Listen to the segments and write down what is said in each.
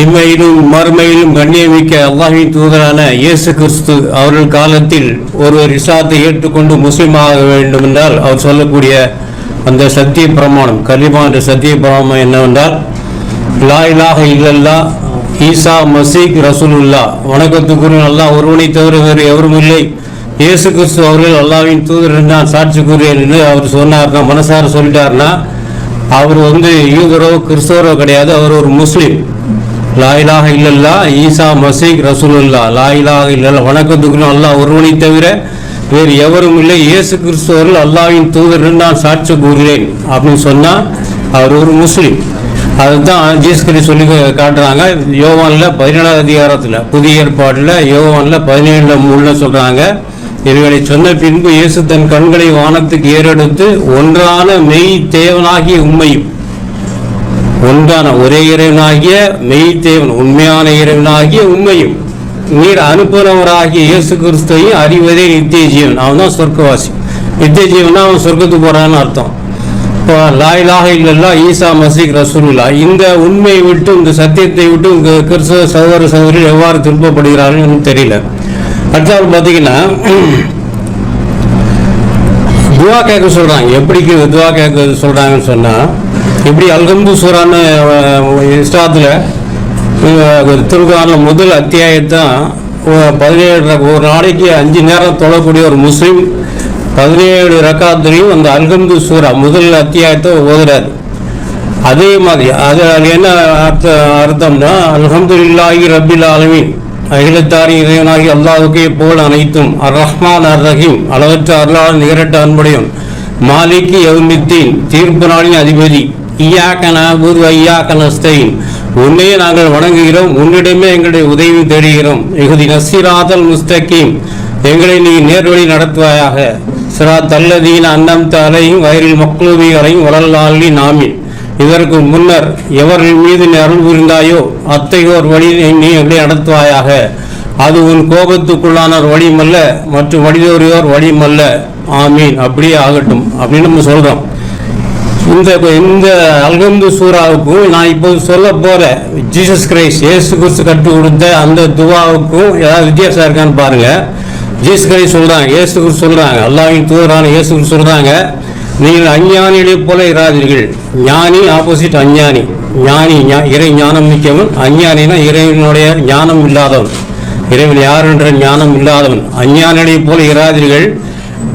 இம்மையிலும் மறுமையிலும் கண்ணியமிக்க அல்லாஹின் தூதரான இயேசு கிறிஸ்து அவர்கள் காலத்தில் ஒருவர் இஸ்லாத்தை ஏற்றுக்கொண்டு முஸ்லீமாக வேண்டும் என்றால் அவர் சொல்லக்கூடிய அந்த சத்திய பிரமாணம் கலிமா என்ற சத்திய பிரமாணம் என்னவென்றால் லா இலாக இல்லல்லா ஈசா மசீக் ரசூலுல்லா வணக்கத்துக்குரிய அல்லாஹ் ஒருவனை தவிர வேறு எவரும் இல்லை. இயேசு கிறிஸ்து அவர்கள் அல்லாவின் தூதர் என்று நான் சாட்சி கூறுவேன் என்று அவர் சொன்னார்னா மனசார சொல்லிட்டார்னா அவர் வந்து யூதரோ கிறிஸ்தவரோ கிடையாது அவர் ஒரு முஸ்லீம். லாயிலாக இல்லல்லா ஈசா மசீக் ரசூலுல்லா. லாயிலாக இல்லல்லா. வணக்கத்துக்குள்ள அல்லாஹ் ஒருவனை தவிர வேறு எவரும் இல்லை. இயேசு கிறிஸ்துவர்கள் அல்லாவின் தூதர் நான் சாட்சி கூறுகிறேன் அப்படின்னு சொன்னால் அவர் ஒரு முஸ்லீம். அதுதான் ஜீஸ்கரி சொல்லி காட்டுறாங்க. யோவானில் பதினேழாவது அதிகாரத்தில் புதிய ஏற்பாட்டில் யோவானில் பதினேழுல மூணுல சொல்கிறாங்க இவர்களை சொன்ன பின்பு இயேசு தன் கண்களை வானத்துக்கு ஏறெடுத்து ஒன்றான மெய் தேவனாகிய உண்மையும் ஒன்றான ஒரே இறைவனாகிய மெய்தேவன் உண்மையான இறைவனாகிய உண்மையும். நீர் அனுப்புனவராகிய இயேசு கிறிஸ்துவையும் அறிவதே நித்திய ஜீவன். அவன் தான் சொர்க்கவாசி. நித்திய ஜீவனா அவன் சொர்க்கத்துக்கு போறான்னு அர்த்தம். இப்போ லாயிலாக இல்லல்லா ஈசா மசீக் ரசூலுல்லா இந்த உண்மையை விட்டு இந்த சத்தியத்தை விட்டு உங்கள் கிறிஸ்தவ சகோதர சகோதரி எவ்வாறு திருப்பப்படுகிறார்கள் தெரியல. அடுத்தவர் பார்த்தீங்கன்னா துவா கேட்க சொல்றாங்க. எப்படி துவா கேட்க சொல்றாங்கன்னு சொன்னா இப்படி அல்கந்து சூரான்னு இஸ்லாத்தில் திருக்குறானில் முதல் அத்தியாயத்தான் பதினேழு ஒரு நாளைக்கு அஞ்சு நேரம் தொழக்கூடிய ஒரு முஸ்லீம் பதினேழு ரக்காத்துலையும் அந்த அல்கந்து சூரா முதல் அத்தியாயத்தை ஓதுறாரு. அதே மாதிரி அது என்ன அர்த்த அர்த்தம்னா அல்ஹம்துலில்லாஹி ரபில் ஆலமின் அகிலத்தாரி இறைவனாகி அல்லாவுக்கே போல் அனைத்தும் அர் ரஹ்மான் அர் ரஹீம் அளவற்ற அருளாளன் நிகரட்ட அன்புடையும் மாலிக்கு எவ்மித்தீன் தீர்ப்பு நாளின் அதிபதி ஈயாக்க நாபூர் ஐயாக்க நஸ்தைன் உன்னையே நாங்கள் வணங்குகிறோம் உன்னிடமே எங்களுடைய உதவி தேடுகிறோம். எகுதி நசீராதல் முஸ்தகீம். எங்களை நீ நேர்வழி நடத்துவாயாக. சிரா தல்லதீன் அன்னம் தலையும் வயலில் மக்ளூபி வளர்லாளி நாமின். இதற்கு முன்னர் எவர்கள் மீது நீ அருள் புரிந்தாயோ அத்தையோர் வழி நீ எப்படி நடத்துவாயாக. அது உன் கோபத்துக்குள்ளான ஒரு வழியுமல்ல மற்றும் வழிதோறியோர் வழியுமல்ல ஆமீன். அப்படியே ஆகட்டும் அப்படின்னு நம்ம சொல்கிறோம் இந்த இந்த அல்கந்து சூறாவுக்கும் நான் இப்போ சொல்ல போற ஜீசஸ் கிரைஸ்ட் இயேசு கிறிஸ்து கற்றுக் கொடுத்த அந்த துவாவுக்கும் ஏதாவது வித்தியாசம் இருக்கான்னு பாருங்க. ஜீசஸ் கிரைஸ்ட் சொல்றாங்க ஏசு கிறிஸ்து சொல்றாங்க அல்லாவின் தூதரான ஏசு கிறிஸ்து சொல்றாங்க. நீங்கள் அஞ்ஞானிகளை போல இராதீர்கள். ஞானி ஆப்போசிட் அஞ்ஞானி. ஞானி ஞா- இறை ஞானம் மிக்கவன். அஞ்ஞானினா இறைவனுடைய ஞானம் இல்லாதவன். இறைவன் யார் என்ற ஞானம் இல்லாதவன். அஞ்ஞானிகளை போல இராதீர்கள்.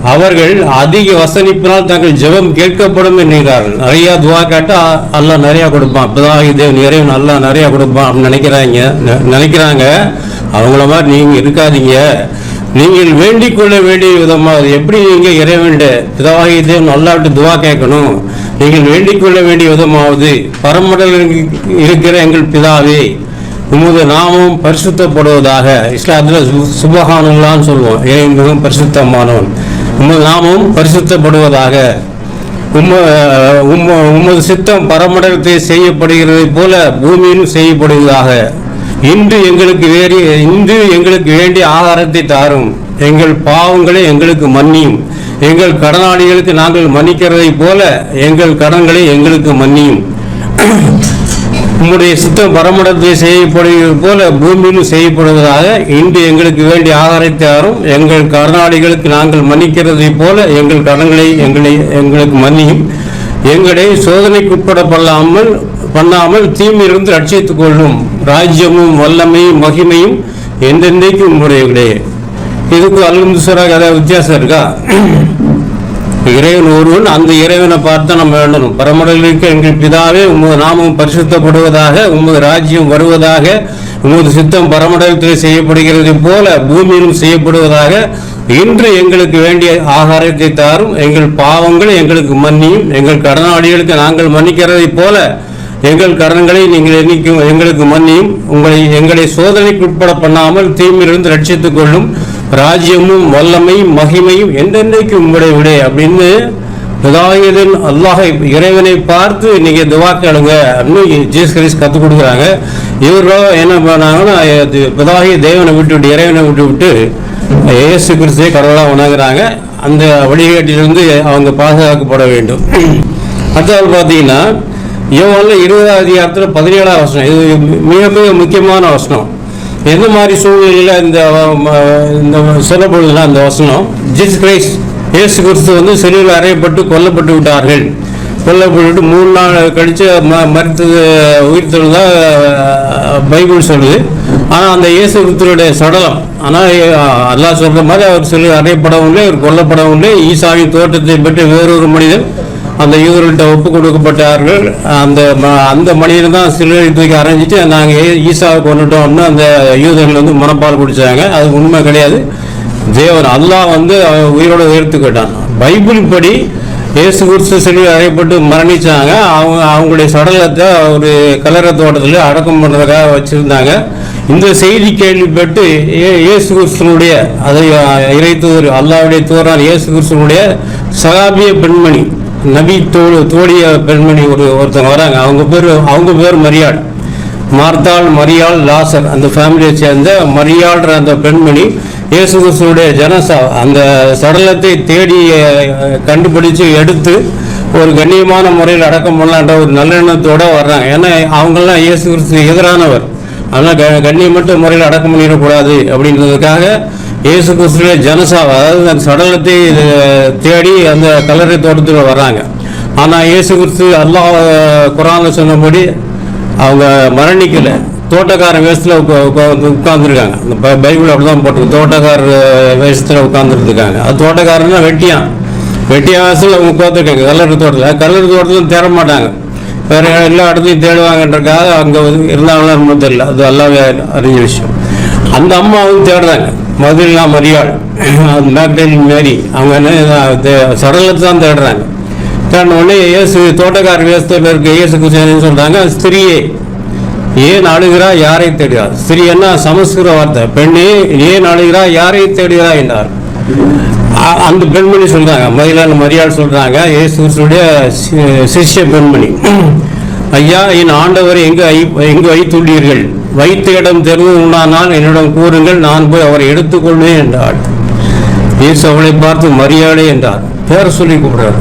அவர்கள் அதிக வசனிப்பினால் தங்கள் ஜெபம் கேட்கப்படும் என்கிறார்கள். நிறைய துவா கேட்டா அல்லாஹ் நிறைய கொடுப்பான். பிதாகி தேவன் இறைவன் அல்லாஹ் நிறைய கொடுப்பான் அப்படின்னு நினைக்கிறாங்க. நினைக்கிறாங்க. அவங்கள மாதிரி நீங்க இருக்காதீங்க. நீங்கள் வேண்டிக் கொள்ள வேண்டிய விதமாக எப்படி நீங்க இறைவன் பிதாகி தேவன் அல்லாவிட்டு துவா கேட்கணும். நீங்கள் வேண்டிக் கொள்ள வேண்டிய விதமாவது பரமடலில் இருக்கிற எங்கள் பிதாவே உமது நாமும் பரிசுத்தப்படுவதாக இஸ்லாத்தில் சு- சொல்லுவோம். இறைவன் மிகவும் பரிசுத்தமானவன். உமது நாமம் பரிசுத்தப்படுவதாக. உம்ம உம்ம உமது சித்தம் பரமடலத்தை செய்யப்படுகிறது போல பூமியிலும் செய்யப்படுவதாக. இன்று எங்களுக்கு வேறு இன்று எங்களுக்கு வேண்டிய ஆகாரத்தை தாரும். எங்கள் பாவங்களை எங்களுக்கு மன்னியும். எங்கள் கடனாளிகளுக்கு நாங்கள் மன்னிக்கிறதை போல எங்கள் கடன்களை எங்களுக்கு மன்னியும். உம்முடைய சித்தம் பரமடத்தை செய்யப்படுகிறது போல பூமியிலும் செய்யப்படுவதாக இன்று எங்களுக்கு வேண்டிய ஆகாரத்தை ஆறும் எங்கள் கருணாளிகளுக்கு நாங்கள் மன்னிக்கிறதை போல எங்கள் கடன்களை எங்களை எங்களுக்கு மன்னியும். எங்களை சோதனைக்குட்பட பண்ணாமல் பண்ணாமல் தீமிலிருந்து ரட்சித்துக் கொள்ளும். ராஜ்யமும் வல்லமையும் மகிமையும் எந்தெந்தைக்கும் உம்முடையவர்களே. இதுக்கு அல்லும் ஏதாவது வித்தியாசம் இருக்கா? இறைவன் ஒருவன் அந்த இறைவனை பார்த்து நம்ம வேண்டணும். பரமடலுக்கு எங்கள் பிதாவே உமது நாமம் பரிசுத்தப்படுவதாக உமது ராஜ்யம் வருவதாக உமது சித்தம் பரமடலத்தில் செய்யப்படுகிறது போல பூமியிலும் செய்யப்படுவதாக இன்று எங்களுக்கு வேண்டிய ஆகாரத்தை தாரும் எங்கள் பாவங்கள் எங்களுக்கு மன்னியும் எங்கள் கடனாளிகளுக்கு நாங்கள் மன்னிக்கிறதை போல எங்கள் கடன்களை நீங்கள் எண்ணிக்கும் எங்களுக்கு மன்னியும் உங்களை எங்களை சோதனைக்கு உட்பட பண்ணாமல் தீமையிலிருந்து ரட்சித்துக் கொள்ளும் ராஜ்யமும் வல்லமையும் மகிமையும் என்றென்றைக்கு உங்களுடைய விடை அப்படின்னு பிதாயுதன் அல்லாஹ் இறைவனை பார்த்து நீங்க துவா கேளுங்க அப்படின்னு ஜீஸ் கிறிஸ்ட் கற்றுக் கொடுக்குறாங்க. இவர்களோ என்ன பண்ணாங்கன்னா இது பிதாகி தேவனை விட்டு விட்டு இறைவனை விட்டு விட்டு ஏசு கிறிஸ்துவை கடவுளாக உணர்கிறாங்க அந்த வழிகாட்டிலிருந்து அவங்க பாதுகாக்கப்பட வேண்டும். அடுத்தது பார்த்தீங்கன்னா யோவான்ல இருபதாம் அதிகாரத்தில் பதினேழாம் வசனம். இது மிக மிக முக்கியமான வசனம். எந்த மாதிரி சூழ்நிலையில் இந்த ம, இந்த சொல்லப்படுதுன்னா அந்த வசனம். ஜிஸ் கிரைஸ்ட் இயேசு கிறிஸ்து வந்து செலுவில் அறையப்பட்டு கொல்லப்பட்டு விட்டார்கள். கொல்லப்பட்டு மூணு நாள் கழித்து ம மறித்தது உயிர் தான் பைபிள் சொல்லுது. ஆனால் அந்த இயேசு கிறிஸ்துடைய சடலம் ஆனால் அல்லாஹ் சொல்கிற மாதிரி அவர் சிலு அறையப்படவும் இல்லை அவர் கொல்லப்படவும் இல்லை. ஈசாவின் தோட்டத்தை பற்றி வேறொரு மனிதன் அந்த யூதர்கள்ட்ட ஒப்பு கொடுக்கப்பட்டார்கள். அந்த ம- அந்த மணியில் தான் சிலுவை தூக்கி அரைஞ்சிட்டு நாங்கள் ஈசாவை கொண்டுட்டோம்னு அந்த யூதர்கள் வந்து முனப்பால் குடிச்சாங்க. அது உண்மை கிடையாது. தேவன் அல்லாஹ் வந்து அவன் உயிரோட உயர்த்துக்கிட்டான் பைபிள் படி இயேசு கிறிஸ்து சிலுவை அறையப்பட்டு மரணிச்சாங்க. அவங்க அவங்களுடைய சடலத்தை ஒரு கலர தோட்டத்தில் அடக்கம் பண்ணுறதுக்காக வச்சுருந்தாங்க. இந்த செய்தி கேள்விப்பட்டு ஏ- இயேசு கிறிஸ்துவனுடைய அதை இறை தூர் அல்லாவுடைய தூரான் இயேசு கிறிஸ்துவனுடைய சகாபிய பெண்மணி நபி தோடு தோழிய பெண்மணி ஒரு ஒருத்தவங்க வராங்க. அவங்க பேர் அவங்க பேர் மரியாள். மார்த்தாள் மரியாள் லாசர் அந்த ஃபேமிலியை சேர்ந்த மரியாள்ன்ற அந்த பெண்மணி இயேசு கிறிஸ்துவுடைய ஜனசா அந்த சடலத்தை தேடி கண்டுபிடிச்சு எடுத்து ஒரு கண்ணியமான முறையில் அடக்கம் பண்ணலான்ற ஒரு நல்லெண்ணத்தோடு வர்றாங்க. ஏன்னா அவங்கெல்லாம் இயேசு கிறிஸ்து எதிரானவர். ஆனால் க கண்ணியமற்ற முறையில் அடக்கம் பண்ணிடக்கூடாது அப்படின்றதுக்காக இயேசு கிறிஸ்துவ ஜனசாவை அதாவது அந்த சடலத்தை தேடி அந்த கல்லறை தோட்டத்தில் வர்றாங்க. ஆனால் இயேசு கிறிஸ்து அல்லாஹ் குரானில் சொன்னபடி அவங்க மரணிக்கல. தோட்டக்காரன் வேஷத்தில் உட்காந்துருக்காங்க அந்த பைபிள் பைபிள் அப்படிதான் போட்டு தோட்டக்கார வேஷத்தில் உட்காந்துருக்காங்க அது தோட்டக்காரன்னா வெட்டியான். வெட்டியா வேஷத்தில் உட்காந்துருக்காங்க கல்லறை தோட்டத்தில். கல்லறை தோட்டத்தில் தேட மாட்டாங்க. வேற எல்லா இடத்துலையும் தேடுவாங்கன்றக்காக அங்கே இருந்தாங்களா தெரியல. அது எல்லாமே அறிஞ்ச விஷயம். அந்த அம்மாவும் தேடுறாங்க. மதுரிலா மரியாள் அது மேரி அவங்க என்ன தே- சடலத்தை தான் தேடுறாங்க. தேடின உடனே இயேசு தோட்டக்கார வேஷத்தில் இருக்க இயேசு கிறிஸ்து சொல்கிறாங்க ஸ்திரியே. ஏன் அழுகிறா யாரை தேடுகிறார் ஸ்திரீ என்ன சமஸ்கிருத வார்த்தை. பெண்ணே ஏன் அழுகிறா யாரை தேடுகிறா என்றார். அ- அந்த பெண்மணி சொல்கிறாங்க மதிலான மரியாள் சொல்கிறாங்க இயேசுடைய சி- சிஷ்ய பெண்மணி. ஐயா என் ஆண்டவரை எங்கு ஐ- எங்கு வைத்துள்ளீர்கள்? வைத்த இடம் தெரிவு உண்டானால் என்னிடம் கூறுங்கள் நான் போய் அவரை எடுத்துக்கொள்வேன் என்றாள். இயேசு அவளை பார்த்து மரியாதை என்றார். பேர் சொல்லி கூப்பிடுறார்.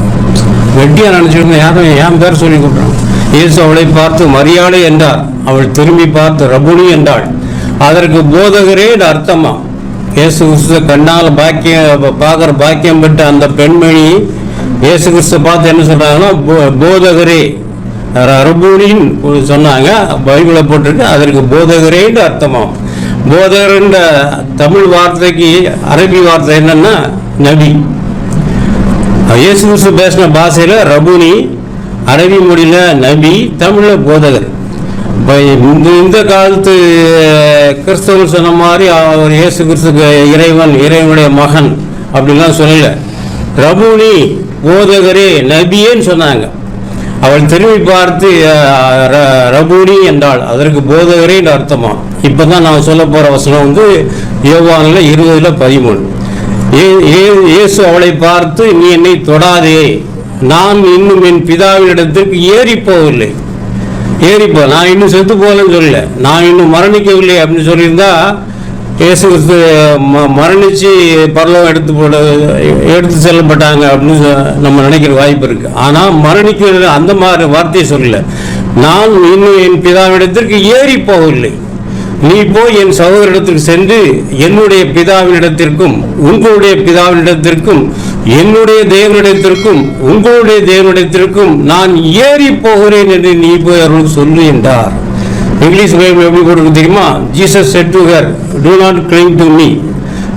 வெட்டியா நினைச்சிருந்தேன் யாரும் என் பேர் சொல்லி கூப்பிடுறான்? இயேசு அவளை பார்த்து மரியாதை என்றார். அவள் திரும்பி பார்த்து ரபுனி என்றாள். அதற்கு போதகரே என்று அர்த்தமா? இயேசு கிறிஸ்து கண்ணால் பாக்கியம் பார்க்குற பாக்கியம் பெற்ற அந்த பெண்மணி இயேசு கிறிஸ்து பார்த்து என்ன சொல்றாங்கன்னா போ- போதகரே ரபூனின்னு சொன்னாங்க பைபிளை போட்டிருக்கு அதற்கு போதகரேன்னு அர்த்தமாகும் போதகர்ன்ற தமிழ் வார்த்தைக்கு அரபி வார்த்தை என்னன்னா நபி. இயேசு கிறிஸ்து பேசின பாஷையில் ரபுனி அரபி மொழியில் நபி தமிழில் போதகர். இப்போ இந்த இந்த காலத்து கிறிஸ்தவர்கள் சொன்ன மாதிரி அவர் இயேசு கிறிஸ்துக்கு இறைவன் இறைவனுடைய மகன் அப்படின்லாம் சொல்லலை. ரபுனி போதகரே நபியேன்னு சொன்னாங்க. அவள் திரும்பி பார்த்து ர- ரபூனி என்றாள். அதற்கு போதகரே என்று அர்த்தமா இப்பதான் நான் சொல்ல போற வசனம் வந்து யோவானில் இருபதுல பதிமூணு. ஏ- இயேசு அவளை பார்த்து நீ என்னை தொடாதே. நான் இன்னும் என் பிதாவினிடத்திற்கு ஏறி போகவில்லை ஏறிப்போ நான் இன்னும் செத்து போகலன்னு சொல்லல. நான் இன்னும் மரணிக்கவில்லை அப்படின்னு சொல்லியிருந்தா இயேசு கிறிஸ்து ம- மரணிச்சு பரலோகம் எடுத்து போட எடுத்து செல்லப்பட்டாங்க அப்படின்னு நம்ம நினைக்கிற வாய்ப்பு இருக்குது ஆனால் மரணிக்கிற அந்த மாதிரி வார்த்தையை சொல்லல. நான் இன்னும் என் பிதாவிடத்திற்கு ஏறி போகவில்லை. நீ போய் என் சகோதரிடத்திற்கு சென்று என்னுடைய பிதாவினிடத்திற்கும் உங்களுடைய பிதாவினிடத்திற்கும் என்னுடைய தேவனிடத்திற்கும் உங்களுடைய தேவனிடத்திற்கும் நான் ஏறி போகிறேன் என்று நீ போய் அவர்களுக்கு சொல்லு என்றார். இங்கிலீஷ் பைபிள் எப்படி போட்டிருக்கு தெரியுமா? Jesus said to her do not cling to me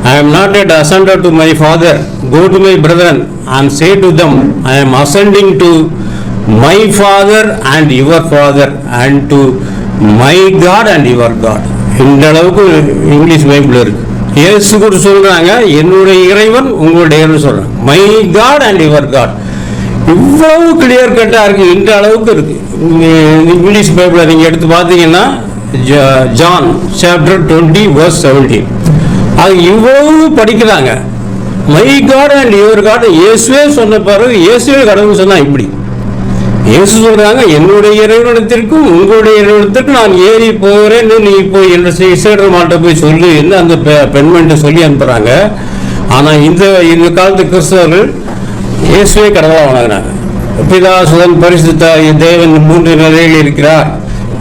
I am not yet ascended to my father go my my brethren and say to them I am ascending to my father and your father and to my God and your God இந்த அளவுக்கு English Bible இருக்கு. இயேசு கூட சொல்றாங்க என்னுடைய இறைவன் உங்களுடைய இறைவன் சொல்றாங்க my God and your God இவ்வளவு கிளியர் கட்டா இருக்கு. இந்த அளவுக்கு இருக்கு. இங்கிலீஷ் பைபிளை நீங்கள் எடுத்து பார்த்தீங்கன்னா John chapter twenty verse seventeen அது இவ்வளவு படிக்கிறாங்க. My God and your God இயேசுவே சொன்ன பிறகு இயேசுவே கடவுள் சொன்னால் இப்படி. இயேசு சொல்கிறாங்க என்னுடைய இறைவனத்திற்கும் உங்களுடைய இறைவனத்திற்கும் நான் ஏறி போகிறேன்னு நீ போய் என்ற இசைடர்மாட்ட போய் சொல்லு என்று அந்த பெ- சொல்லி அனுப்புகிறாங்க ஆனால் இந்த இந்த காலத்து கிறிஸ்தவர்கள் இயேசுவே கடவுளாக வணங்குறாங்க. பிதா சுதன் பரிசுத்த தேவன் மூன்று நிலையில் இருக்கிறார்.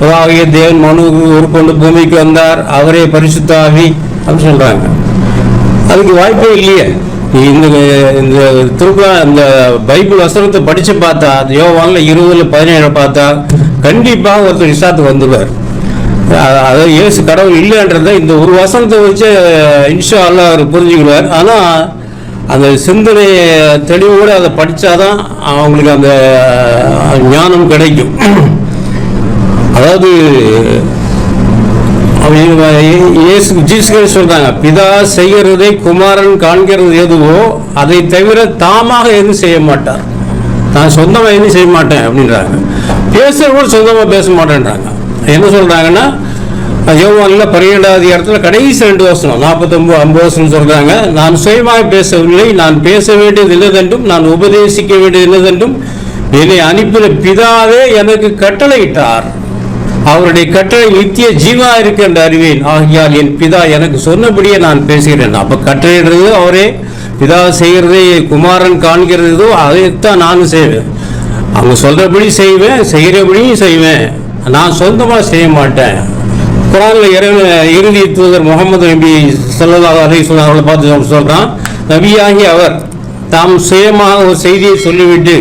பிதாகிய தேவன் மனு உருக்கொண்டு பூமிக்கு வந்தார். அவரே பரிசுத்தாகி அப்படின்னு சொல்றாங்க. அதுக்கு வாய்ப்பே இல்லையே. இந்த இந்த திருக்குறள் இந்த பைபிள் வசனத்தை படிச்சு பார்த்தா யோவான்ல இருபதுல பதினேழு பார்த்தா கண்டிப்பாக ஒருத்தர் இஸ்லாத்துக்கு வந்துடுவார். அதாவது இயேசு கடவுள் இல்லைன்றத இந்த ஒரு வசனத்தை வச்சு இன்ஷா அல்ல அவர் புரிஞ்சுக்கிடுவார். ஆனால் அந்த சிந்தனை தெளிவோடு அதை படித்தாதான் அவங்களுக்கு அந்த ஞானம் கிடைக்கும். அதாவது இயேசு ஜீசுகள் சொல்றாங்க பிதா செய்கிறதை குமாரன் காண்கிறது எதுவோ அதை தவிர தாமாக எதுவும் செய்ய மாட்டார். நான் சொந்தமாக எதுவும் செய்ய மாட்டேன் அப்படின்றாங்க. பேசுற கூட சொந்தமாக பேச மாட்டேன்றாங்க. என்ன சொல்கிறாங்கன்னா யோவானில் பன்னிரெண்டாவது இடத்துல கடைசி ரெண்டு வருஷம் நாற்பத்தொம்பது ஐம்பது வருஷம் சொல்றாங்க நான் சுயமாக பேசவில்லை நான் பேச வேண்டியது இல்லதென்றும் நான் உபதேசிக்க வேண்டியது இல்லதென்றும் என்னை அனுப்பின பிதாவே எனக்கு கட்டளையிட்டார். அவருடைய கட்டளை நித்திய ஜீவா இருக்கு என்று அறிவேன். ஆகியால் என் பிதா எனக்கு சொன்னபடியே நான் பேசுகிறேன். அப்ப கட்டளையிடுறது அவரே பிதா செய்கிறதே குமாரன் காண்கிறதோ அதைத்தான் நானும் செய்வேன். அவங்க சொல்றபடி செய்வேன் செய்கிறபடியும் செய்வேன். நான் சொந்தமாக செய்ய மாட்டேன். குரானில் இறைவன் இறுதி தூதர் முகமது நபி செல்லதாக அலைஹி வஸல்லம் அவர்களை பார்த்து சொல்கிறான் நபியாகி அவர் தாம் சுயமாக ஒரு செய்தியை சொல்லிவிட்டு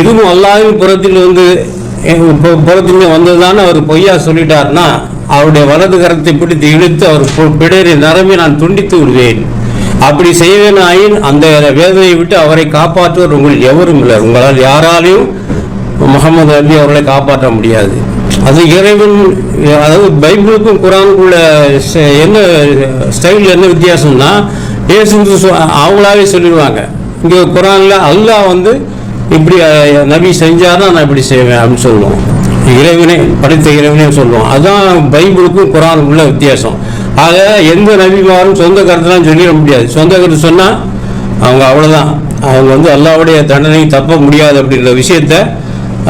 இதுவும் அல்லாவின் புறத்தில் வந்து புறத்தில் வந்ததுதான் அவர் பொய்யா சொல்லிட்டார்னா அவருடைய வலது கரத்தை பிடித்து இழுத்து அவர் பிடரை நரம்பி நான் துண்டித்து விடுவேன். அப்படி செய்வேனாயின் அந்த வேதனையை விட்டு அவரை காப்பாற்றுவர் உங்கள் எவரும் இல்லை. உங்களால் யாராலையும் முகமது நபி அவர்களை காப்பாற்ற முடியாது. அது இறைவன் அதாவது பைபிளுக்கும் குரானுக்குள்ள என்ன ஸ்டைல் என்ன வித்தியாசம்னா இயேசு அவங்களாவே சொல்லிடுவாங்க. இங்கே குரானில் அல்லாஹ் வந்து இப்படி நபி செஞ்சால் தான் நான் இப்படி செய்வேன் அப்படின்னு சொல்லுவோம். இறைவனே படைத்த இறைவனே சொல்லுவோம். அதுதான் பைபிளுக்கும் குரானுக்கும் உள்ள வித்தியாசம். ஆக எந்த நபிமாரும் சொந்த கருத்துலாம் சொல்லிட முடியாது. சொந்த கருத்து சொன்னால் அவங்க அவ்வளோதான் அவங்க வந்து அல்லாவுடைய தண்டனை தப்ப முடியாது அப்படின்ற விஷயத்த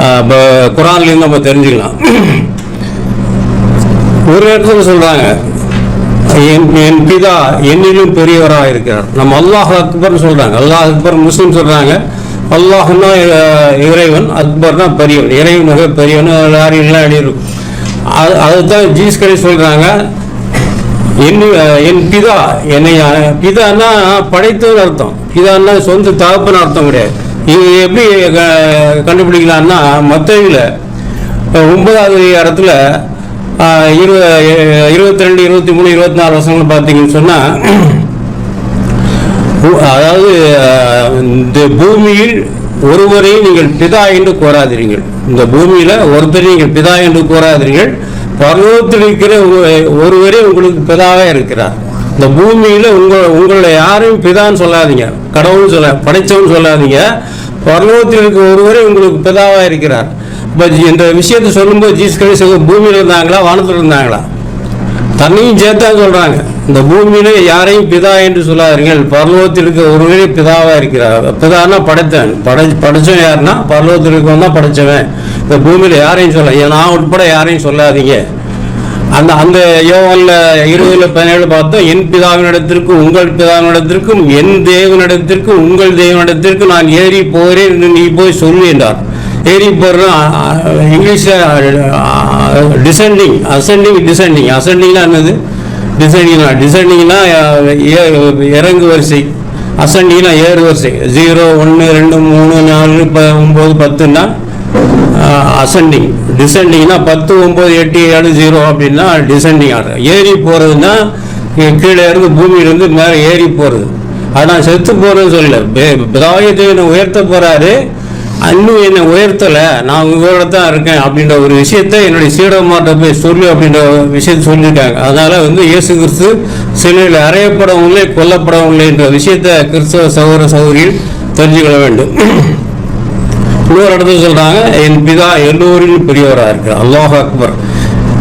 இப்போ குரான்லேருந்து நம்ம தெரிஞ்சுக்கலாம். ஒரு இடத்துல சொல்கிறாங்க என் என் பிதா என்னிலும் பெரியவராக இருக்கிறார். நம்ம அல்லாஹ் அக்பர்னு சொல்கிறாங்க அல்லாஹ் அக்பர் முஸ்லீம் சொல்கிறாங்க அல்லாஹ்னா இறைவன். அக்பர்னா பெரியவன். இறைவன் மிக பெரியவன். யாரெல்லாம் எழுதியிருக்கும். அது அதுதான் ஜீஸ் கரை சொல்கிறாங்க என் என் பிதா என்னை பிதான்னா படைத்தவர் அர்த்தம். பிதான்னா சொந்த தகப்புன்னு அர்த்தம் கிடையாது. இது எப்படி க- கண்டுபிடிக்கலாம்னா மத்தையில் ஒன்பதாவது இடத்துல இருப இருபத்தி ரெண்டு இருபத்தி மூணு இருபத்தி நாலு வருஷங்கள் பார்த்தீங்கன்னு சொன்னால் அதாவது இந்த பூமியில் ஒருவரையும் நீங்கள் பிதா என்று கோராதீர்கள். இந்த பூமியில் ஒருத்தரை நீங்கள் பிதா என்று கோராதீர்கள். பர்வத்தில் இருக்கிற ஒருவரே உங்களுக்கு பிதாவே இருக்கிறார். இந்த பூமியில் உங்கள் உங்களை யாரையும் பிதான்னு சொல்லாதீங்க. கடவுள் சொல்ல படைத்தவன் சொல்லாதீங்க. பர்வத்தில் இருக்க ஒருவரே உங்களுக்கு பிதாவாக இருக்கிறார். இப்போ இந்த விஷயத்தை சொல்லும்போது ஜீஸ் கிறிஸ்து பூமியில் இருந்தாங்களா வானத்தில் இருந்தாங்களா? தன்னையும் சேர்த்தா சொல்கிறாங்க இந்த பூமியில யாரையும் பிதா என்று சொல்லாதீர்கள். பரலோகத்தில் இருக்க ஒருவரே பிதாவாக இருக்கிறார். பிதான்னா படைத்தவன். படை படைச்சவன் யாருன்னா பரலோகத்தில் இருக்கவன் தான் படைச்சவன். இந்த பூமியில யாரையும் சொல்ல ஏன் நான் உட்பட யாரையும் சொல்லாதீங்க. அந்த அந்த யோகல்ல இருபதுல பதினேழு பார்த்தோம் என் பிதாவினிடத்திற்கும் உங்கள் பிதாவினிடத்திற்கும் என் தேவனிடத்திற்கும் உங்கள் தேவனிடத்திற்கும் நான் ஏறி போகிறேன் என்று நீ போய் சொல்லு என்றார். ஏறி போறேன்னா இங்கிலீஷில் டிசெண்டிங் அசெண்டிங் டிசெண்டிங் அசெண்டிங்னா என்னது? டிசைனிங்னா டிசைனிங்னா இறங்கு வரிசை. அசெண்டிங்னா ஏறு வரிசை. ஜீரோ ஒன்று ரெண்டு மூணு நாலு ப ஒம்பது பத்துன்னா அசெண்டிங் டிசெண்டிங்னா பத்து ஒம்பது எட்டு ஏழு ஜீரோ அப்படின்னா டிசெண்டிங் ஆர்டர் ஏறி போகிறதுனா கீழே இருந்து பூமியிலேருந்து மேலே ஏறி போகிறது ஆனால் செத்து போகிறேன்னு சொல்லல. பிராயத்தை என்னை உயர்த்த போகிறாரு இன்னும் என்னை உயர்த்தலை. நான் உங்களோட தான் இருக்கேன் அப்படின்ற ஒரு விஷயத்த என்னுடைய சீடமாட்ட போய் சொல்லு அப்படின்ற விஷயத்தை சொல்லியிருக்காங்க. அதனால் வந்து இயேசு கிறிஸ்து சிலையில் அறையப்படவில்லை கொல்லப்படவில்லைன்ற விஷயத்தை கிறிஸ்தவ சகோதர சகோதரியில் தெரிஞ்சுக்கொள்ள வேண்டும். இன்னொரு இடத்துல சொல்றாங்க என் பிதா எல்லோரிலும் பெரியவராக இருக்கு. அல்லாஹ் அக்பர்.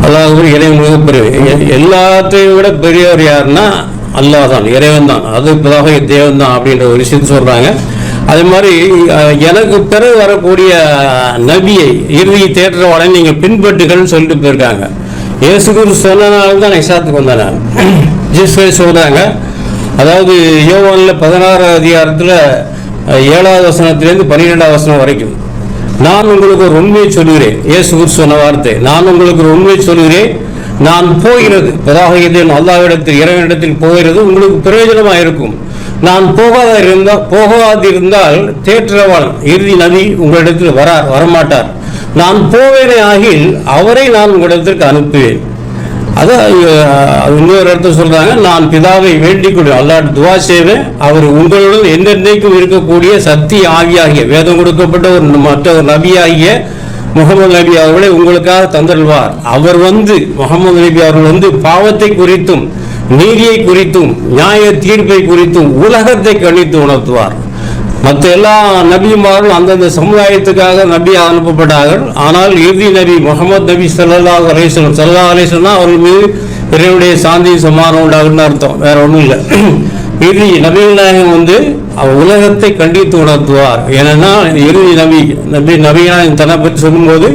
அல்லாஹ் அக்பர் இறைவன் மிக எல்லாத்தையும் விட பெரியவர் யாருன்னா அல்லாஹ் தான் இறைவன் தான். அது பிதாக தேவன் தான் அப்படின்ற ஒரு விஷயத்தை சொல்றாங்க. அதே மாதிரி எனக்கு பிறகு வரக்கூடிய நபியை இறுதி தேற்ற உடனே நீங்கள் பின்பற்றுகள்னு சொல்லிட்டு போயிருக்காங்க. இயேசு குரு சொன்னனால தான் இசாத்துக்கு வந்தேன் நான். ஜீசஸ் சொல்றாங்க. அதாவது யோவான்ல பதினாறாவது அதிகாரத்தில் ஏழாவது வசனத்திலேருந்து பன்னிரெண்டாவது வசனம் வரைக்கும். நான் உங்களுக்கு ஒரு உண்மையை சொல்கிறேன் இயேசு கிறிஸ்து சொன்ன வார்த்தை. நான் உங்களுக்கு ஒரு உண்மையை சொல்கிறேன் நான் போகிறது. பதாகத்தில் அல்லாவிடத்தில் இறைவனிடத்தில் போகிறது. உங்களுக்கு பிரயோஜனமாக இருக்கும். நான் போகாத இருந்தால் போகாதிருந்தால் தேற்றவாள் இறுதி நபி உங்களிடத்தில் வரார் வரமாட்டார். நான் போவேனே ஆகில் அவரை நான் உங்களிடத்திற்கு அனுப்புவேன். அதான் இன்னொரு இடத்த சொல்றாங்க நான் பிதாவை வேண்டிக் கொள்வேன் அல்லாட் துவா செய்வேன். அவர் உங்களுடன் என்றென்றைக்கும் இருக்கக்கூடிய சக்தி ஆவியாகிய வேதம் கொடுக்கப்பட்ட ஒரு மற்ற ஒரு நபியாகிய முகமது நபி அவர்களை உங்களுக்காக தந்தல்வார் அவர் வந்து முகமது நபி அவர்கள் வந்து பாவத்தை குறித்தும் நீதியை குறித்தும் நியாய தீர்ப்பை குறித்தும் உலகத்தை கணித்து உணர்த்துவார். மற்ற எல்லா நபிமார்களும் அந்தந்த சமுதாயத்துக்காக நபியாக அனுப்பப்பட்டார்கள். ஆனால் இறுதி நபி முகமது நபி சல்லா அலேஸ்வரம் சல்லா அலேஸ்வரம்னா அவர்கள் மீது இறைவனுடைய சாந்தி சமானம் உண்டாகுன்னு அர்த்தம். வேற ஒன்றும் இல்லை. இறுதி நபிகள் நாயகம் வந்து அவர் உலகத்தை கண்டித்து உணர்த்துவார். ஏன்னா இறுதி நபி நபி நபிநாயகம் தன்னை பற்றி சொல்லும்போது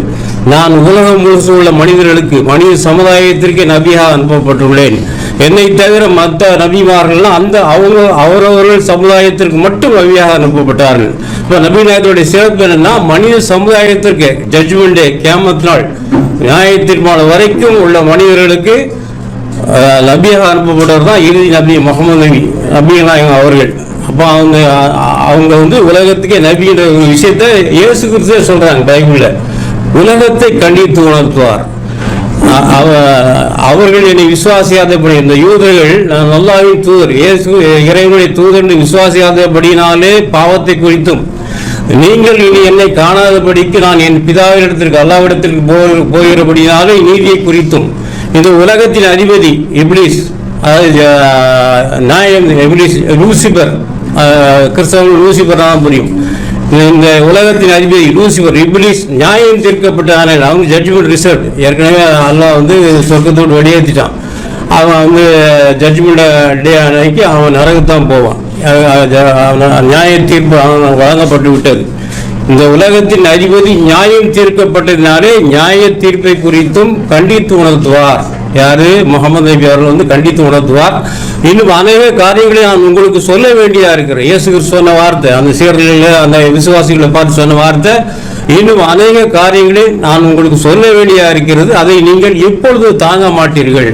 நான் உலகம் முழுசு உள்ள மனிதர்களுக்கு மனித சமுதாயத்திற்கு நபியாக அனுப்பப்பட்டுள்ளேன். என்னை தவிர மற்ற நபிமார்கள்லாம் அந்த அவங்க அவரவர்கள் சமுதாயத்திற்கு மட்டும் நபியாக அனுப்பப்பட்டார்கள். இப்போ நபிநாயகத்துடைய சிறப்பு என்னன்னா மனித சமுதாயத்திற்கு ஜட்ஜ்மெண்ட் டே கேமத் நாள் நியாய தீர்மானம் வரைக்கும் உள்ள மனிதர்களுக்கு நபியாக அனுப்பப்பட்டவர் தான் இறுதி நபி முகமது நபி நபி நாயகம் அவர்கள். அப்போ அவங்க அவங்க வந்து உலகத்துக்கே நபின்ற ஒரு விஷயத்த இயேசு குறித்தே சொல்கிறாங்க பைபிளில். உலகத்தை கண்டித்து உணர்த்துவார். அவர்கள் என்னை விசுவாசியாதபடி இந்த யூதர்கள் நான் அல்லாஹ்வின் தூதர் இயேசு இறைவனுடைய தூதர் என்று விசுவாசியாதபடினாலே பாவத்தை குறித்தும் நீங்கள் இனி என்னை காணாதபடிக்கு நான் என் பிதாவிடத்திற்கு அல்லாவிடத்திற்கு போ- போகிறபடினாலே நீதியை குறித்தும் இந்த உலகத்தின் அதிபதி இப்ளிஸ் அதாவது நாயம் இப்ளிஸ் லூசிபர் கிறிஸ்தவன் கிறிஸ்தவர்கள் லூசிபர் தான் புரியும். இந்த உலகத்தின் அதிபதி லூசிபர் இப்ளீஸ் நியாயம் தீர்க்கப்பட்ட ஆணையர் அவங்க ஜட்ஜ்மெண்ட் ரிசர்வ் ஏற்கனவே அல்லாஹ் வந்து சொர்க்கத்தோடு வெளியேற்றிட்டான் அவன் வந்து ஜட்ஜ்மெண்ட் டே அன்னைக்கு அவன் நரகத்தான் போவான். அவன் நியாய தீர்ப்பு அவன் வழங்கப்பட்டு விட்டது. இந்த உலகத்தின் அதிபதி நியாயம் தீர்க்கப்பட்டதினாலே நியாய தீர்ப்பை குறித்தும் கண்டித்து உணர்த்துவார். யாரு? முகமது நபி அவர்கள் வந்து கண்டித்து உணர்த்துவார் இன்னும் அநேக காரியங்களை நான் உங்களுக்கு சொல்ல வேண்டியா இருக்கிறேன். இயேசு சொன்ன வார்த்தை அந்த சீரர்களில் அந்த விசுவாசிகளை பார்த்து சொன்ன வார்த்தை இன்னும் அநேக காரியங்களை நான் உங்களுக்கு சொல்ல வேண்டியா இருக்கிறது. அதை நீங்கள் இப்பொழுது தாங்க மாட்டீர்கள்.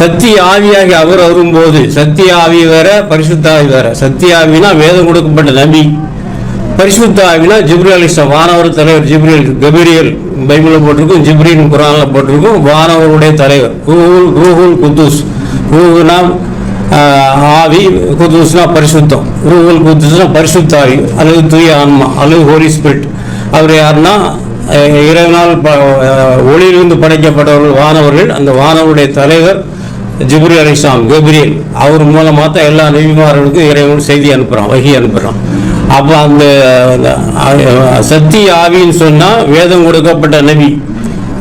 சத்திய ஆவியாகி அவர் வரும்போது சத்திய ஆவி வேற பரிசுத்த ஆவி வேற. சத்திய ஆவினா வேதம் கொடுக்கப்பட்ட நம்பி பரிசுத்த ஆவினா ஜிப்ரியல் அலிஸ்லாம் வானவர் தலைவர் ஜிப்ரியல் கபீரியல் பைபிளில் போட்டிருக்கும் ஜிப்ரீல் குரானில் போட்டிருக்கும் வானவருடைய தலைவர். ரூஹுல் ரூஹுல் குத்தூஸ். ரூஹுனா ஆவி குத்தூஸ்னா பரிசுத்தம். ரூஹுல் குத்தூஸ்னா பரிசுத்த ஆவி அல்லது தூய ஆன்மா அல்லது ஹோலி ஸ்பிரிட் அவர் யாருன்னா அஹ், நாள் ப- ஒளியிலிருந்து படைக்கப்பட்டவர்கள் வானவர்கள். அந்த வானவருடைய தலைவர் ஜிப்ரி அலிஸ்லாம் கபிரியல். அவர் மூலமாக தான் எல்லா நபிமார்களுக்கும் இறைவன் செய்தி அனுப்புகிறான் வகி அனுப்புகிறான் அப்போ அந்த சக்தி ஆவின்னு சொன்னால் வேதம் கொடுக்கப்பட்ட நபி.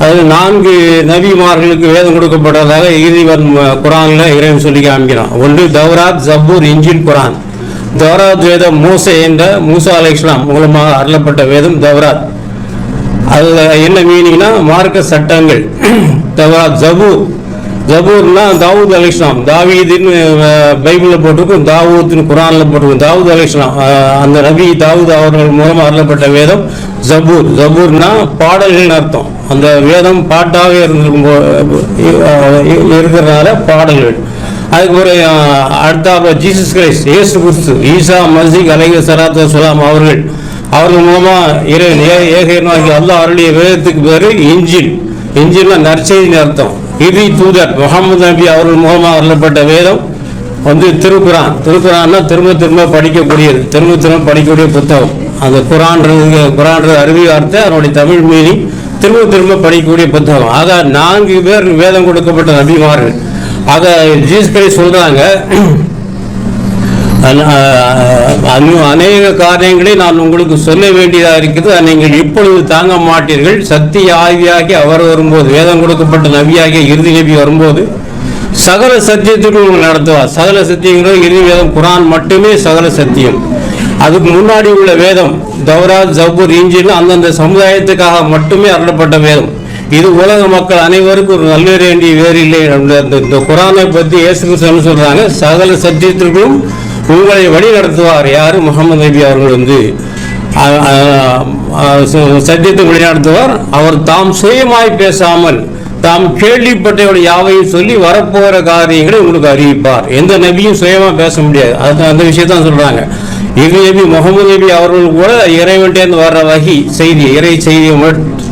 அது நான்கு நபிமார்களுக்கு வேதம் கொடுக்கப்பட்டதாக இறுதிவன் குரானில் இறைவன் சொல்லி காமிக்கிறான். ஒன்று தௌராத் ஜப்பூர் இன்ஜின் குரான். தௌராத் வேதம் மூசை என்ற மூசா அலை இஸ்லாம் மூலமாக அருளப்பட்ட வேதம் தௌராத். அதில் என்ன மீனிங்னா மார்க்க சட்டங்கள். தௌராத் ஜபூர் ஜபூர்னா தாவூத் அலிஸ்லாம் தாவீதுன்னு பைபிளில் போட்டிருக்கும் தாவூத்னு குரானில் போட்டிருக்கும் தாவூத் அலிஸ்லாம் அந்த நபி தாவூத் அவர்கள் மூலமாக அருளப்பட்ட வேதம் ஜபூர். ஜபூர்னா பாடல்கள்னு அர்த்தம். அந்த வேதம் பாட்டாக இருந்திருக்கும் இருக்கிறதுனால பாடல்கள். அதுக்கப்புறம் ஒரு அடுத்த ஜீசஸ் கிரைஸ்ட் ஏசு குர்சு ஈசா மசிக் அலைக சராத் சுலாம் அவர்கள். அவர்கள் மூலமாக இறை ஏ- ஏகனாகி அல்லாஹ் அருளிய வேதத்துக்கு பேர் இஞ்சின் இஞ்சின்னா நற்செய்தின்னு அர்த்தம். இறுதி தூதர் முகமது நபி அவர்கள் மூலமாக அருளப்பட்ட வேதம் வந்து திருக்குறான். திருக்குறான்னா திரும்ப திரும்ப படிக்கக்கூடியது. திரும்ப திரும்ப படிக்கக்கூடிய புத்தகம். அந்த குரான்றது குரான்றது அருவி வார்த்தை அதனுடைய தமிழ் மீறி திரும்ப திரும்ப படிக்கக்கூடிய புத்தகம். ஆக நான்கு பேர் வேதம் கொடுக்கப்பட்ட நபிமார்கள். ஆக ஜீஸ்கரை சொல்றாங்க. சொல்கிறாங்க அநேக காரியங்களை நான் உங்களுக்கு சொல்ல வேண்டியதாக இருக்குது. அதை நீங்கள் இப்பொழுது தாங்க மாட்டீர்கள். சத்திய ஆவியாகி அவர் வரும்போது வேதம் கொடுக்கப்பட்ட நபியாகிய இறுதி நபி வரும்போது சகல சத்தியத்துக்கு உங்களை நடத்துவார். சகல சத்தியங்களும் இறுதி வேதம் குரான் மட்டுமே சகல சத்தியம். அதுக்கு முன்னாடி உள்ள வேதம் தௌரா ஜபூர் இஞ்சின் அந்தந்த சமுதாயத்துக்காக மட்டுமே அருளப்பட்ட வேதம். இது உலக மக்கள் அனைவருக்கும் ஒரு நல்ல வேண்டிய வேறு இல்லை. இந்த- குரானை பற்றி இயேசு சொல்றாங்க. சகல சத்தியத்திற்கும் உங்களை வழி நடத்துவார் யார்? முகமது நபி அவர்கள் வந்து சத்தியத்தை வழி நடத்துவார் ச- வழிநடத்துவார். அவர் தாம் சுயமாய் பேசாமல் தாம் கேள்விப்பட்டவரை யாவையும் சொல்லி வரப்போகிற காரியங்களை உங்களுக்கு அறிவிப்பார். எந்த நபியும் சுயமாக பேச முடியாது. அது அந்த விஷயத்தான் சொல்கிறாங்க இது நபி முகமது நபி அவர்கள் கூட இறைவன்டேந்து வர்ற வகி செய்தி இறை செய்தியை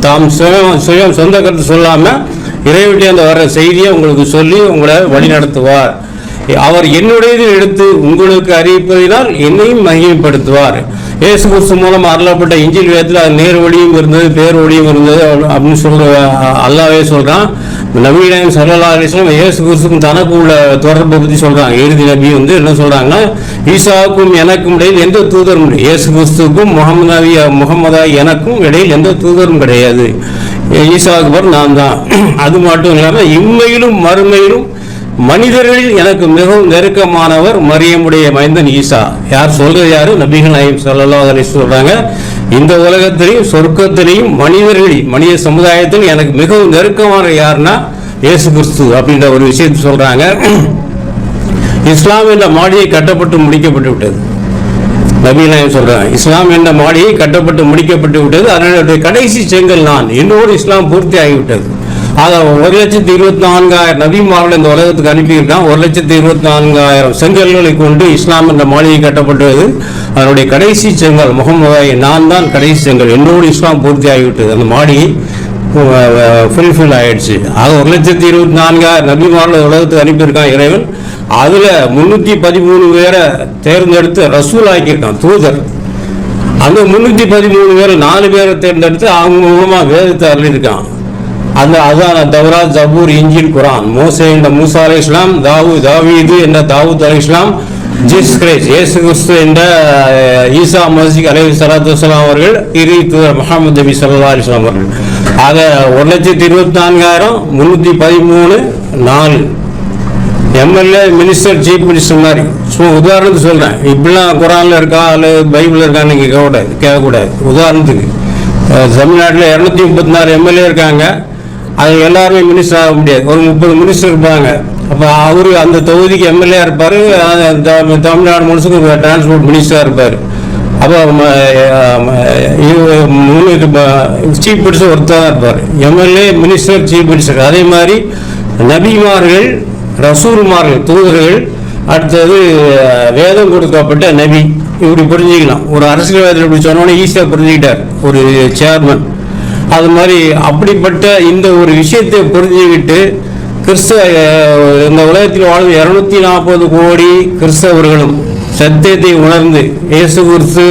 தாம் சுயம் சுயம் சொந்த கருத்து சொல்லாமல் இறைவன்டேந்து வர்ற செய்தியை உங்களுக்கு சொல்லி உங்களை வழிநடத்துவார். அவர் என்னுடையது எடுத்து உங்களுக்கு அறிவிப்பதினால் என்னையும் மகிமைப்படுத்துவார். இயேசு கிறிஸ்து மூலம் அருளப்பட்ட இஞ்சில் வேதத்தில் அது நேர் வழியும் இருந்தது பேர் வழியும் இருந்தது அப்படின்னு சொல்ற அல்லாவே சொல்றான். நவீனம் சரலாசனம் இயேசு கிறிஸ்துக்கும் தனக்கு உள்ள தொடர்பை பற்றி சொல்றாங்க. இறுதி நபி வந்து என்ன சொல்றாங்கன்னா ஈசாவுக்கும் எனக்கும் இடையில் எந்த தூதரும் இல்லை இயேசு கிறிஸ்துக்கும் முகமது நபி முகமதா எனக்கும் இடையில் எந்த தூதரும் கிடையாது. ஈசாவுக்கு பிறகு நான் தான். அது மட்டும் இல்லாமல் இம்மையிலும் மறுமையிலும் மனிதர்களில் எனக்கு மிகவும் நெருக்கமானவர் மரியமுடைய மைந்தன் ஈசா. யார் சொல்றது யாரு? நபிகள் நாயம் ஸல்லல்லாஹு அலைஹி சொல்றாங்க இந்த உலகத்திலையும் சொர்க்கத்திலையும் மனிதர்களில் மனித சமுதாயத்தில் எனக்கு மிகவும் நெருக்கமான யாருன்னா இயேசு கிறிஸ்து அப்படின்ற ஒரு விஷயத்தை சொல்றாங்க. இஸ்லாம் என்ற மாடியை கட்டப்பட்டு முடிக்கப்பட்டு விட்டது. நபீநாயம் சொல்றாங்க இஸ்லாம் என்ற மாடியை கட்டப்பட்டு முடிக்கப்பட்டு விட்டது. அதனுடைய கடைசி செங்கல் நான். என்னோடு இஸ்லாம் பூர்த்தி ஆகிவிட்டது அதை ஒரு லட்சத்தி இருபத்தி நான்காயிரம் நபிமார்கள் இந்த உலகத்துக்கு அனுப்பியிருக்கான் ஒரு லட்சத்தி இருபத்தி நான்காயிரம் செங்கல்களை கொண்டு இஸ்லாம் என்ற மாளிகை கட்டப்பட்டது அதனுடைய கடைசி செங்கல் முகமதாய் நான் தான் கடைசி செங்கல். என்னோடு இஸ்லாம் பூர்த்தி ஆகிவிட்டது. அந்த மாளிகை ஃபுல்ஃபில் ஆயிடுச்சு. அது ஒரு லட்சத்தி இருபத்தி நான்காயிரம் நபிமார்கள் உலகத்துக்கு அனுப்பியிருக்கான் இறைவன். அதுல முன்னூத்தி பதிமூணு பேரை தேர்ந்தெடுத்து ரசூல் ஆக்கியிருக்கான் தூதர். அந்த முன்னூத்தி பதிமூணு பேர் நாலு பேரை தேர்ந்தெடுத்து அவங்க மூலமா வேதத்தை அருளியிருக்கான் அந்த அதான் தவரா ஜபூர் இன்ஜின் குரான். மோசே என்ற மூசா அலை இஸ்லாம் தாவூ தாவீது என்ற தாவூத் அலை இஸ்லாம் ஜீஸ் கிரைஸ் இயேசு கிறிஸ்து என்ற ஈசா மசிக் அலை சலாத்து வலாம் அவர்கள் இரு தூதர் முகமது நபி சல்லா அலிஸ்லாம் அவர்கள். ஆக ஒரு லட்சத்தி இருபத்தி நான்காயிரம் முன்னூத்தி பதிமூணு நாலு எம்எல்ஏ மினிஸ்டர் சீஃப் மினிஸ்டர் மாதிரி. சும்மா உதாரணத்துக்கு சொல்கிறேன் இப்படிலாம் குரானில் இருக்கா அல்லது பைபிளில் இருக்கான்னு நீங்கள் கேட்கக்கூடாது கேட்கக்கூடாது. உதாரணத்துக்கு தமிழ்நாட்டில் இரநூத்தி முப்பத்தி நாலு எம்எல்ஏ இருக்காங்க. அது எல்லாருமே மினிஸ்டர் ஆக முடியாது. ஒரு முப்பது மினிஸ்டர் இருப்பாங்க. அப்போ அவர் அந்த தொகுதிக்கு எம்எல்ஏ இருப்பார். தமிழ்நாடு முழுசுக்கு டிரான்ஸ்போர்ட் மினிஸ்டராக இருப்பார். அப்போ சீஃப் மினிஸ்டர் ஒருத்தர் தான் இருப்பார். எம்எல்ஏ மினிஸ்டர் சீஃப் மினிஸ்டர் அதே மாதிரி நபிமார்கள் ரசூல்மார்கள் தூதர்கள் அடுத்தது வேதம் கொடுக்கப்பட்ட நபி. இப்படி புரிஞ்சுக்கலாம். ஒரு அரசியல்வாதிகள் இப்படி சொன்னோன்னே ஈஸியாக புரிஞ்சுக்கிட்டார். ஒரு சேர்மன் அது மாதிரி அப்படிப்பட்ட இந்த ஒரு விஷயத்தை புரிஞ்சுக்கிட்டு கிறிஸ்தவ இந்த உலகத்தில் வாழ்ந்த இருநூத்தி நாற்பது கோடி கிறிஸ்தவர்களும் சத்தியத்தை உணர்ந்து இயேசு குறித்து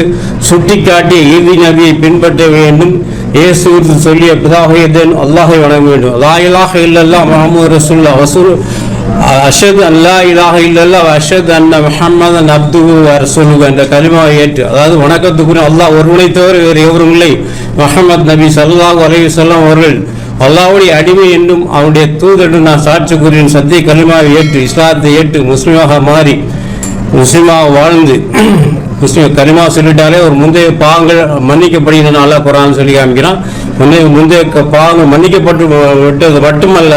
சுட்டி காட்டிய இறுதி நபியை பின்பற்ற வேண்டும். இயேசு குறித்து சொல்லிய பிதாகையதன் அல்லாஹை வணங்க வேண்டும். லாயலாக இலாஹ இல்லல்லா முஹம்மது ரசூல்லா வசூல் அஷத் அல்லா இலாக இல்லல்ல அஷத் அன்ன முஹம்மதன் அப்து வ என்ற கலிமாவை ஏற்று அதாவது வணக்கத்துக்குரிய அல்லாஹ் ஒருவனை தவிர வேறு எவரும் இல்லை. முஹம்மது நபி சல்லாஹ் அலைஹி சொல்லம் அவர்கள் அல்லாவுடைய அடிமை என்றும் அவனுடைய தூதென்று நான் சாட்சி கூறின் சத்திய கலிமாவை ஏற்று இஸ்லாத்தை ஏற்று முஸ்லிமாக மாறி முஸ்லிமாக வாழ்ந்து முஸ்லிம் கரிமா சொல்லிட்டாலே ஒரு முந்தைய பாங்கள் மன்னிக்கப்படுகிறனால குரான் சொல்லி காமிக்கிறான். முந்தைய முந்தைய பாவம் மன்னிக்கப்பட்டு விட்டது மட்டுமல்ல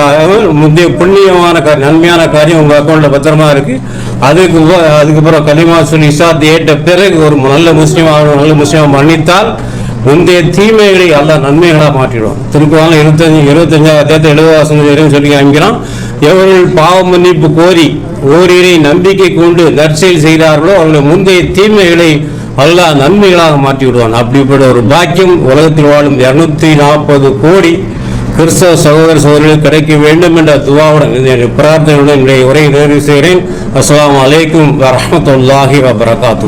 முந்தைய புண்ணியமான நன்மையான காரியம் உங்கள் அக்கௌண்ட்டில் பத்திரமா இருக்கு. அதுக்கு அதுக்கப்புறம் கலிமா சொல்லி இசாத் ஏற்ற பிறகு ஒரு நல்ல முஸ்லீம் நல்ல முஸ்லீம் மன்னித்தால் முந்தைய தீமைகளை அல்லாஹ் நன்மைகளாக மாற்றிடும் திருக்குறள் இருபத்தஞ்சு இருபத்தஞ்சாவது தேர்தல் எழுபது வரையும் சொல்லி காமிக்கிறான். எவர்கள் பாவ மன்னிப்பு கோரி ஓரிரை நம்பிக்கை கொண்டு நற்செயல் செய்கிறார்களோ அவர்களுடைய முந்தைய தீமைகளை அல்லாஹ் நன்மைகளாக மாற்றி விடுவான். அப்படிப்பட்ட ஒரு பாக்கியம் உலகத்தில் வாழும் இருநூத்தி நாற்பது கோடி கிறிஸ்தவ சகோதர சகோதரிகள் கிடைக்க வேண்டும் என்ற துவாவுடன் பிரார்த்தனையுடன் என்னுடைய உரையை நிறைவு செய்கிறேன். அஸ்லாம் வலைக்கும் வரமத்துல்லாஹி வபரகாத்து